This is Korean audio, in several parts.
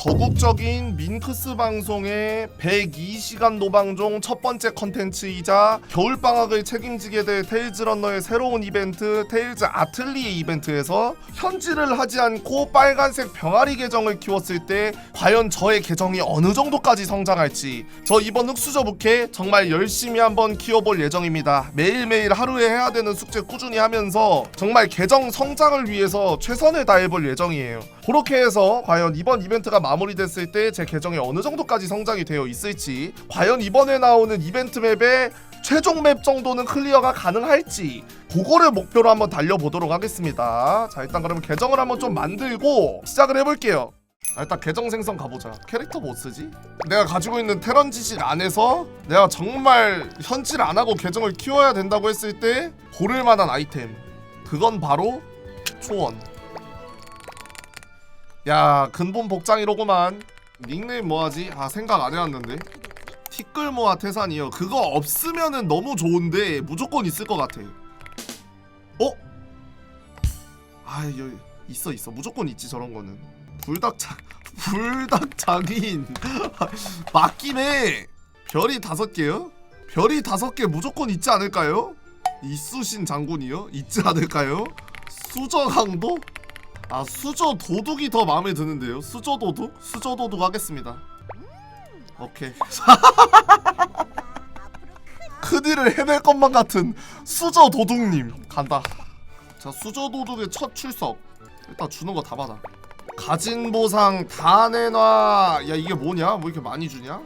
거국적인 민크스 방송의 102시간 노방종 첫 번째 컨텐츠이자 겨울방학을 책임지게 될 테일즈 런너의 새로운 이벤트 테일즈 아틀리에 이벤트에서 현질을 하지 않고 빨간색 병아리 계정을 키웠을 때 과연 저의 계정이 어느 정도까지 성장할지 저 이번 흑수저 부캐 정말 열심히 한번 키워볼 예정입니다. 매일매일 하루에 해야 되는 숙제 꾸준히 하면서 정말 계정 성장을 위해서 최선을 다해볼 예정이에요. 그렇게 해서 과연 이번 이벤트가 마무리됐을 때 제 계정이 어느 정도까지 성장이 되어 있을지 과연 이번에 나오는 이벤트 맵의 최종 맵 정도는 클리어가 가능할지 그거를 목표로 한번 달려보도록 하겠습니다. 자 일단 그러면 계정을 한번 좀 만들고 시작을 해볼게요. 아, 일단 계정 생성 가보자. 캐릭터 뭐 쓰지? 내가 가지고 있는 테런 지식 안에서 내가 정말 현질 안 하고 계정을 키워야 된다고 했을 때 고를 만한 아이템. 그건 바로 초원. 야 근본 복장이로구만. 닉네임 뭐하지? 아 생각 안 해왔는데. 티끌 모아 태산이요. 그거 없으면은 너무 좋은데 무조건 있을 것 같아. 어? 아 여기 있어 있어 무조건 있지 저런 거는. 불닭장 불닭 장인 맞긴 해. 별이 다섯 개요? 별이 다섯 개 무조건 있지 않을까요? 이수신 장군이요? 있지 않을까요? 수저 강도? 아 수저 도둑이 더 마음에 드는데요. 수저 도둑? 수저 도둑 하겠습니다. 오케이. 큰일을 해낼 것만 같은 수저 도둑님 간다. 자 수저 도둑의 첫 출석. 일단 주는 거 다 받아. 가진 보상 다 내놔. 야 이게 뭐냐? 뭐 이렇게 많이 주냐?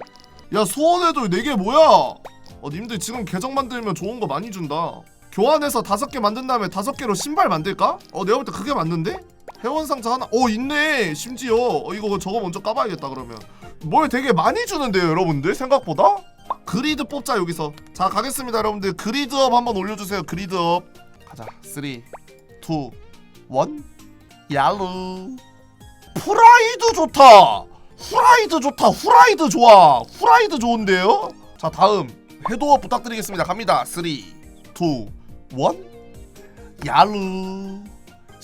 야 소원해도 네개 뭐야? 어 님들 지금 계정 만들면 좋은 거 많이 준다. 교환해서 다섯 개 만든 다음에 다섯 개로 신발 만들까? 어 내가 볼 때 그게 맞는데? 회원 상자 하나. 어 있네. 심지어 어 이거 저거 먼저 까봐야겠다 그러면. 뭘 되게 많이 주는데요 여러분들 생각보다? 그리드 뽑자 여기서. 자 가겠습니다 여러분들 그리드업 한번 올려주세요 그리드업. 가자 3, 2, 1 얄루. 프라이드 좋다. 후라이드 좋다. 후라이드 좋아. 후라이드 좋은데요? 자, 다음 해도업 부탁드리겠습니다. 갑니다. 3 2 1 야루.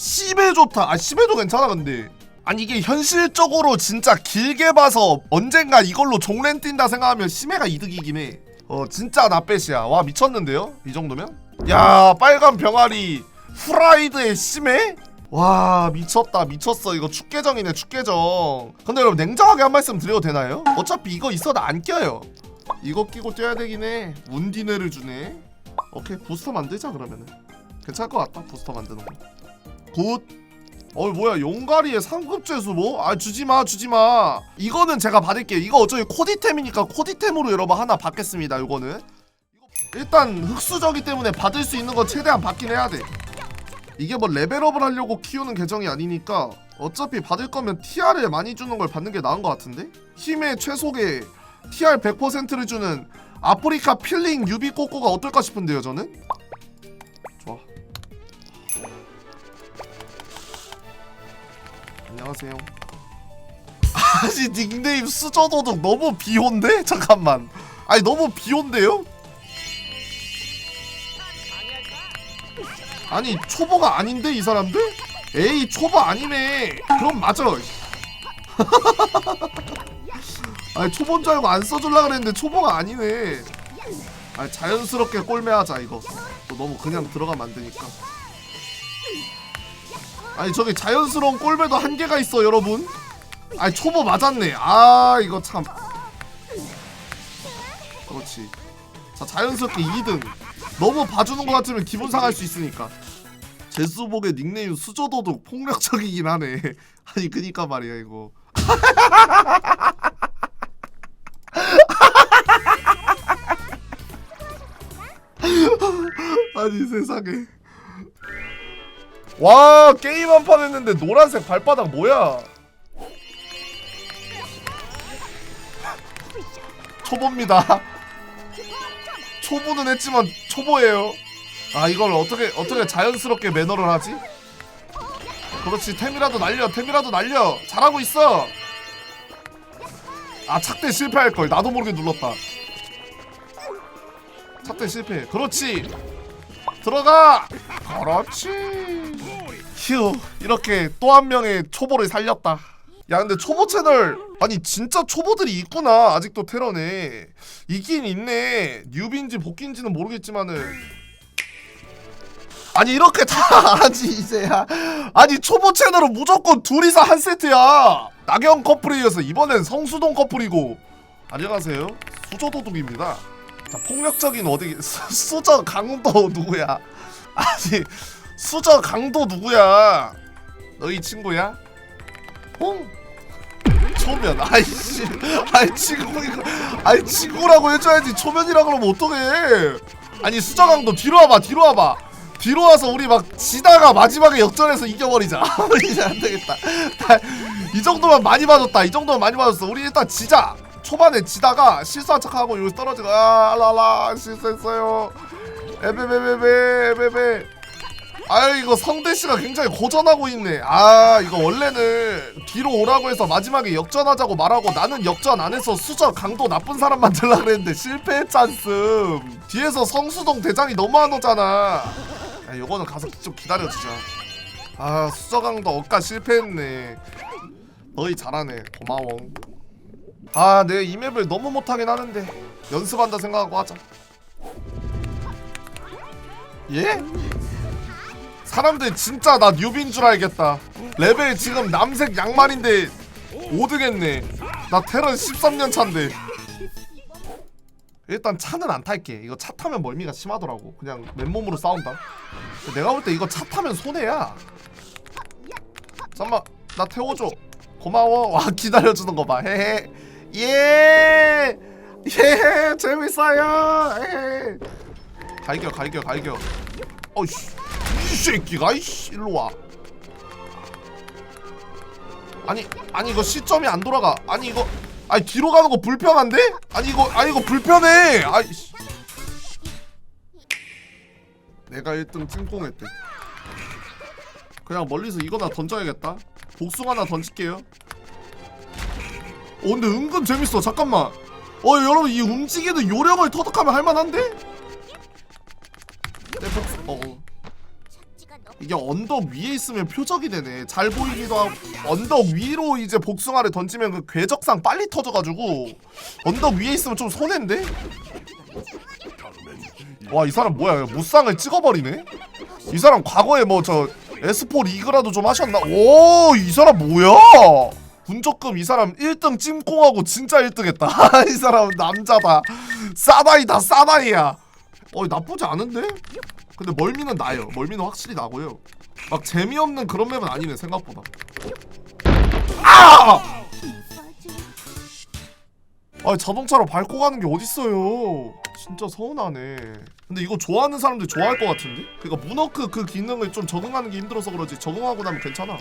시베 좋다. 아, 시베도 괜찮아 근데. 아니 이게 현실적으로 진짜 길게 봐서 언젠가 이걸로 종렌 뛴다 생각하면 심해가 이득이긴 해. 어 진짜 나빼시야. 와 미쳤는데요? 이 정도면? 야 빨간 병아리 후라이드의 심해? 와 미쳤다 미쳤어 이거 축계정이네 축계정 근데 여러분 냉정하게 한 말씀 드려도 되나요? 어차피 이거 있어도 안 껴요 이거 끼고 뛰어야 되긴 해 운디네를 주네 오케이 부스터 만들자 그러면은 괜찮을 것 같다 부스터 만드는 거 굿 어이 뭐야 용가리의 상급 죄수 뭐? 아 주지마 주지마 이거는 제가 받을게요 이거 어차피 코디템이니까 코디템으로 여러분 하나 받겠습니다 이거는 일단 흑수저기 때문에 받을 수 있는 거 최대한 받긴 해야 돼 이게 뭐 레벨업을 하려고 키우는 계정이 아니니까 어차피 받을 거면 TR을 많이 주는 걸 받는 게 나은 것 같은데? 힘의 최속에 TR 100%를 주는 아프리카 필링 유비 꼬꼬가 어떨까 싶은데요 저는? 안녕하세요. 아니 닉네임 수저도둑 너무 비혼데? 잠깐만. 아니 너무 비혼데요? 아니 초보가 아닌데 이 사람들? 에이 초보 아니네. 그럼 맞아. 아니 초보인 줄 알고 안 써줄라 그랬는데 초보가 아니네. 아 자연스럽게 꼴매하자 이거. 또 너무 그냥 들어가면 안 되니까 아니 저기 자연스러운 꼴매도 한계가 있어 여러분. 아니 초보 맞았네. 아 이거 참. 그렇지. 자 자연스럽게 2등 너무 봐주는 것 같으면 기분 상할 수 있으니까. 제수복의 닉네임 수저도둑 폭력적이긴 하네. 아니 그니까 말이야 이거. 아니 세상에 와 게임 한 판 했는데 노란색 발바닥 뭐야 초보입니다 초보는 했지만 초보예요. 아 이걸 어떻게 어떻게 자연스럽게 매너를 하지? 그렇지 템이라도 날려 템이라도 날려 잘하고 있어. 아 착대 실패할 걸 나도 모르게 눌렀다. 착대 실패. 그렇지 들어가. 그렇지. 휴 이렇게 또 한 명의 초보를 살렸다. 야 근데 초보 채널 아니 진짜 초보들이 있구나 아직도 테러네. 있긴 있네. 뉴비인지 복귀인지는 모르겠지만은. 아니 이렇게 다 하지 이제야. 아니 초보 채널은 무조건 둘이서 한 세트야. 나경 커플에 이어서 이번엔 성수동 커플이고. 안녕하세요. 수저도둑입니다. 자 폭력적인 어디 수, 수저 강도 누구야? 아니 수저 강도 누구야? 너희 친구야? 홍? 초면. 아이씨. 아이 친구 이거. 아이 친구라고 해줘야지. 초면이라 그러면 어떡해? 아니 수저 강도 뒤로 와봐 뒤로 와봐. 뒤로 와서 우리 막 지다가 마지막에 역전해서 이겨버리자. 이제 안 되겠다. 이 정도면 많이 맞았다. 이 정도면 많이 맞았어. 우리 일단 지자. 초반에 지다가 실수한 척하고 여기 떨어지고 아 알라라. 실수했어요. 에베베베베 에베베 아유 이거 성대 씨가 굉장히 고전하고 있네. 아 이거 원래는 뒤로 오라고 해서 마지막에 역전하자고 말하고 나는 역전 안 해서 수저 강도 나쁜 사람 만들라 그랬는데 실패했잖음. 뒤에서 성수동 대장이 너무 안 오잖아. 야 이거는 가서 좀 기다려주자. 아 수저 강도 억까 실패했네. 너희 잘하네. 고마워. 아, 내 이 맵을 너무 못하긴 하는데 연습한다 생각하고 하자. 예? 사람들 진짜 나 뉴비인 줄 알겠다. 레벨 지금 남색 양말인데 5등 했네. 나 테런 13년 차인데. 일단 차는 안 탈게. 이거 차 타면 멀미가 심하더라고. 그냥 맨몸으로 싸운다. 내가 볼 때 이거 차 타면 손해야. 잠깐만, 나 태워줘. 고마워. 와 기다려주는 거 봐. 헤헤. 예. 예. 재밌어요. 예. 갈겨, 갈겨, 갈겨. 어이씨. 이 새끼가 이씨 일로 와. 아니 아니 이거 시점이 안 돌아가. 아니 이거 아니 뒤로 가는 거 불편한데? 아니 이거 아니 이거 불편해. 아이 씨. 내가 1등 찐공했대. 그냥 멀리서 이거나 던져야겠다. 복숭 하나 던질게요. 어 근데 은근 재밌어. 잠깐만. 어 여러분 이 움직이는 요령을 터득하면 할만한데? 이게 언덕 위에 있으면 표적이 되네. 잘 보이기도 하고 언덕 위로 이제 복숭아를 던지면 그 궤적상 빨리 터져가지고 언덕 위에 있으면 좀 손해인데? 와 이 사람 뭐야 무쌍을 찍어버리네? 이 사람 과거에 뭐 저 에스포 리그라도 좀 하셨나? 오 이 사람 뭐야? 분조금 이 사람 1등 찜콩하고 진짜 1등 했다 이 사람 남자다 싸다이다 싸다이야 어 나쁘지 않은데? 근데 멀미는 나요. 멀미는 확실히 나고요. 막 재미없는 그런 맵은 아니네 생각보다. 아! 아 자동차로 밟고 가는 게 어딨어요. 진짜 서운하네. 근데 이거 좋아하는 사람들 좋아할 것 같은데? 그러니까 문워크 그 기능을 좀 적응하는 게 힘들어서 그러지 적응하고 나면 괜찮아.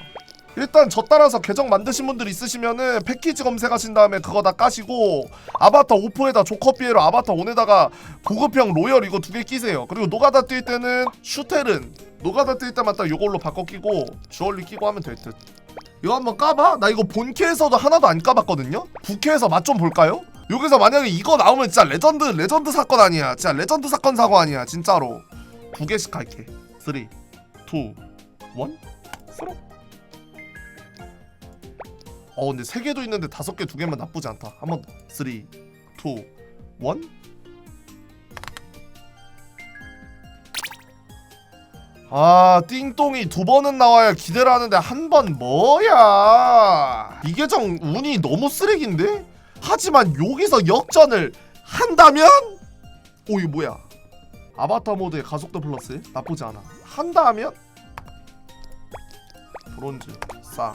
일단 저 따라서 계정 만드신 분들 있으시면은 패키지 검색하신 다음에 그거 다 까시고 아바타 오프에다 조커피에로 아바타 온에다가 고급형 로열 이거 두 개 끼세요. 그리고 노가다 뛸 때는 슈텔은 노가다 뛸 때만 딱 이걸로 바꿔 끼고 주얼리 끼고 하면 될 듯. 이거 한번 까봐? 나 이거 본캐에서도 하나도 안 까봤거든요? 부캐에서 맛 좀 볼까요? 여기서 만약에 이거 나오면 진짜 레전드 레전드 사건 아니야 진짜 레전드 사건 사고 아니야 진짜로 두 개씩 할게 3 2 1 스로 어 근데 세 개도 있는데 다섯 개 두 개만 나쁘지 않다. 한번 3 2 1 아, 띵똥이 두 번은 나와야 기대를 하는데 한 번 뭐야? 이 계정 운이 너무 쓰레기인데? 하지만 여기서 역전을 한다면? 오, 이거 뭐야? 아바타 모드의 가속도 플러스 나쁘지 않아. 한다면? 브론즈 싸.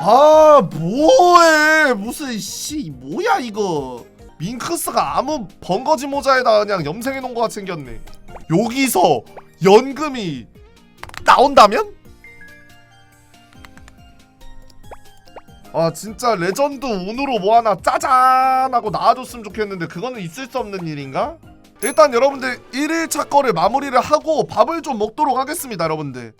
아 뭐해 무슨 씨 뭐야 이거 밍크스가 아무 번거지 모자에다 그냥 염색해 놓은 것 같이 생겼네 여기서 연금이 나온다면? 아 진짜 레전드 운으로 뭐 하나 짜잔 하고 나와줬으면 좋겠는데 그거는 있을 수 없는 일인가? 일단 여러분들 1일차 거를 마무리를 하고 밥을 좀 먹도록 하겠습니다 여러분들